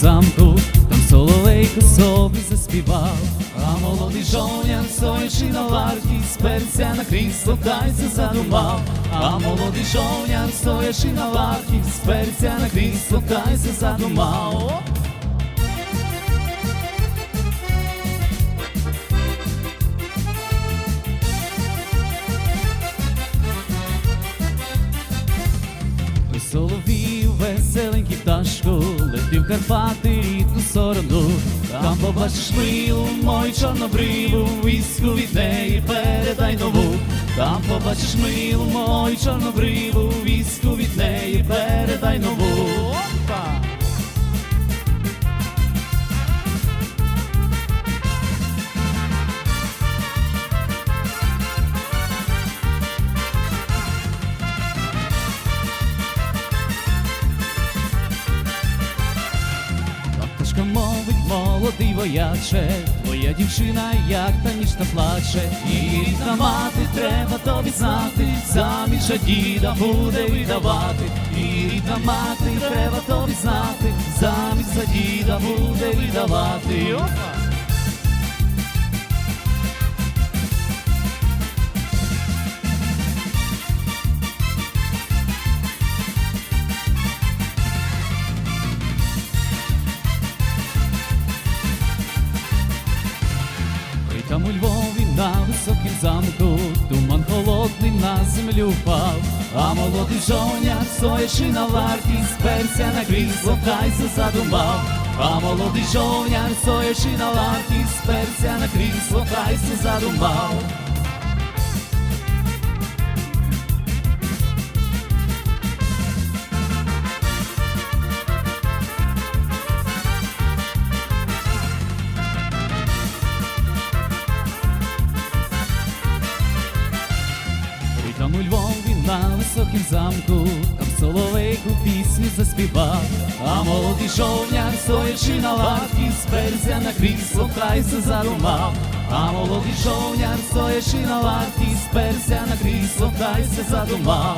замку, там соловейко собі заспівав, а молодий жоняр, стоячи на варті, сперся на крісло, та й се задумав, а молодий жоняр, стоячи на варті, сперся на крісло, та й се задумав. Ой, Соловів, веселенький пташку, лети в Карпати рідну сторону, там побачиш милу мою чорнобриву, віску від неї передай нову, там побачиш милу мою чорнобриву, віску від неї передай нову. Пташка мовить, молодий вояче, твоя дівчина, як та ніжно плаче, і рідна мати, треба тобі знати, заміж за діда буде віддавати, і рідна мати, треба тобі знати, заміж за діда буде віддавати. Там у Львові на високім замку Туман холодний на землю впав, а молодий жоня, стоячи на варті, сперся на крісло, хай се задумав, а молодий жоняр, стоячи на варті, сперся на крісло, хай се задумав. На високім замку, там соловейку пісню заспівав, а молодий жовняр, стоячи на лавці, сперся на крісло, хай се задумав, а молодий жовняр, стоячи на лавці, сперся на крісло, се задумав.